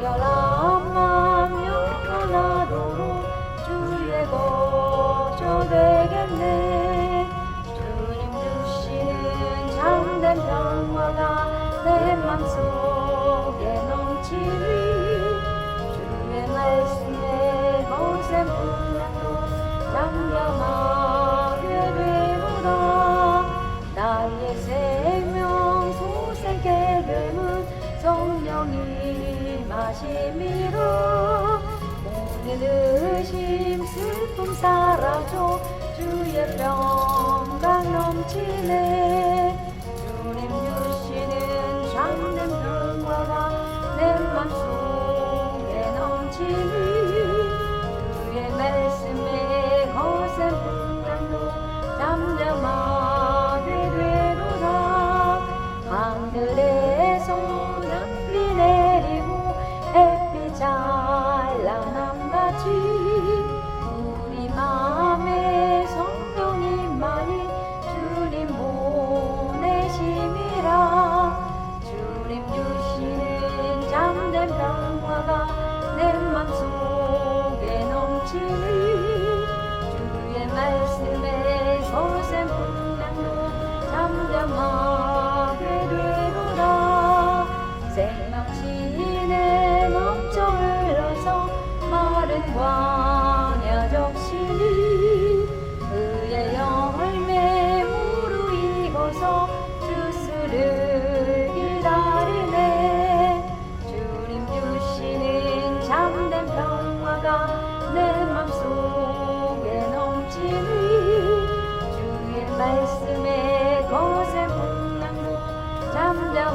有了。 마심이로 모든 의심 슬픔 사라져 주의 평강 넘치네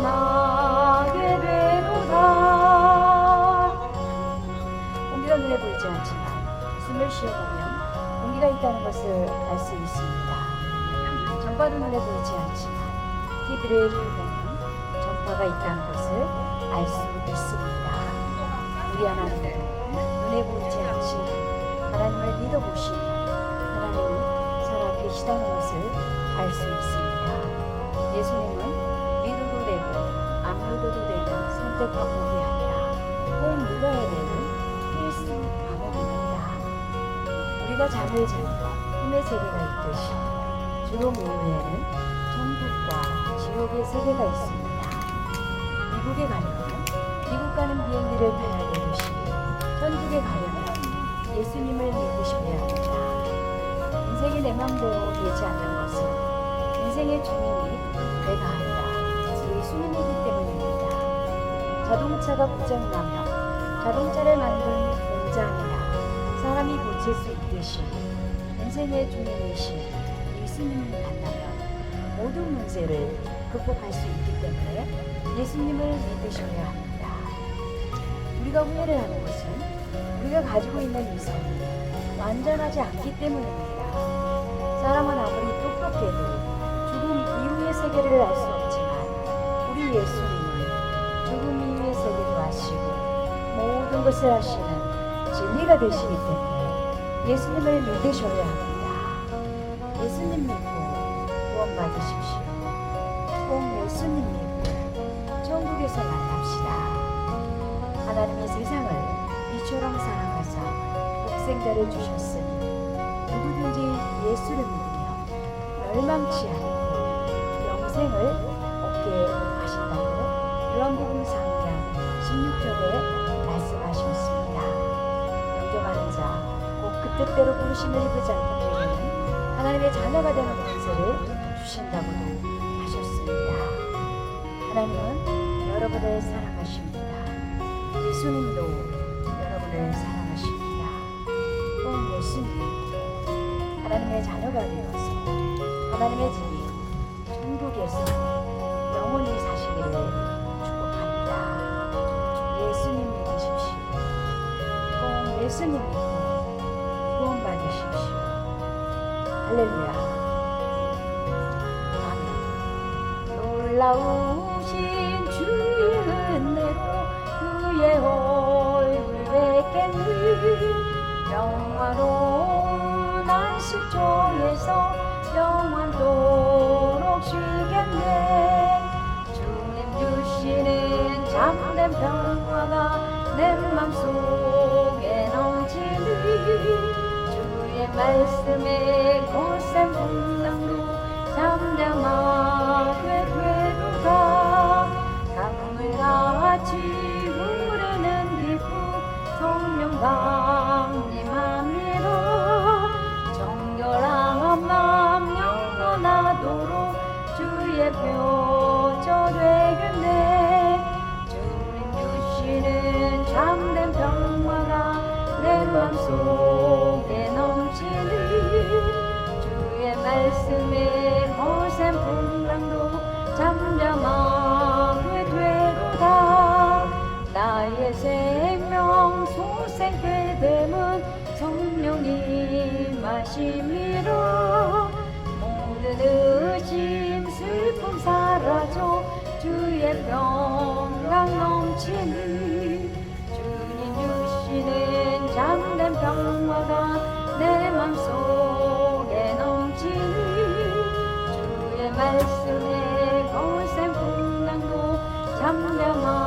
잠잠하게 되도다. 공기가 눈에 보이지 않지만 숨을 쉬어보면 공기가 있다는 것을 알 수 있습니다. 전파도 눈에 보이지 않지만 TV를 켜보면 전파가 있다는 것을 알 수 있습니다. 우리 하나님은 눈에 보이지 않지만 하나님을 믿어보시면 하나님이 살아 계시다는 것을 알 수 있습니다. 예수님은 선택 방법이 아니라 꼭 믿어야 되는 필수 방법입니다. 우리가 잠을 자면 꿈의 세계가 있듯이 죽음 이후에는 천국과 지옥의 세계가 있습니다. 미국에 가려면 미국 가는 비행기를 타야 되듯이 천국에 가려면 예수님을 믿으셔야 합니다. 인생이 내 마음대로 되지 않는 것은 인생의 주인이 자동차가 고장나면 자동차를 만든 공장이나 사람이 고칠 수 있듯이 인생의 주인이신 예수님을 만나면 모든 문제를 극복할 수 있기 때문에 예수님을 믿으셔야 합니다. 우리가 후회를 하는 것은 우리가 가지고 있는 이성이 완전하지 않기 때문입니다. 사람은 아무리 똑똑해도 죽음 이후의 세계를 알 수 없지만 우리 예수 모든 것을 아시는 진리가 되시기 때문에 예수님을 믿으셔야 합니다. 예수님 믿고 구원 받으십시오. 꼭 예수님 믿고 천국에서 만납시다. 하나님의 세상을 이처럼 사랑하사 독생자를 주셨으니 누구든지 예수를 믿으며 멸망치 않고 영생을 얻게 하신다고 요한복음 3장 16절에 말씀하셨습니다. 영접하는 자, 곧 그 뜻대로 부르심을 입지 않는 자에게는 하나님의 자녀가 되는 권세를 주신다고도 하셨습니다. 하나님은 여러분을 사랑하십니다. 예수님도 여러분을 사랑하십니다. 꼭 예수님, 하나님의 자녀가 되어서 하나님의 예수님 믿고 구원 받으십시오. 할렐루야. 아멘. 놀라우신 주의 은혜로 그의 얼굴 뵙겠니 영화로운 안식처에서 영원토 있도록 주의 표저 되겠네. 주님 주시는 참된 평화가 내 맘속에 넘치는 주의 말씀에 내 평강 넘치는 주님 주시는 참된 평화가 내 맘속에 넘치는 주의 말씀에 거센 풍랑도 잠잠하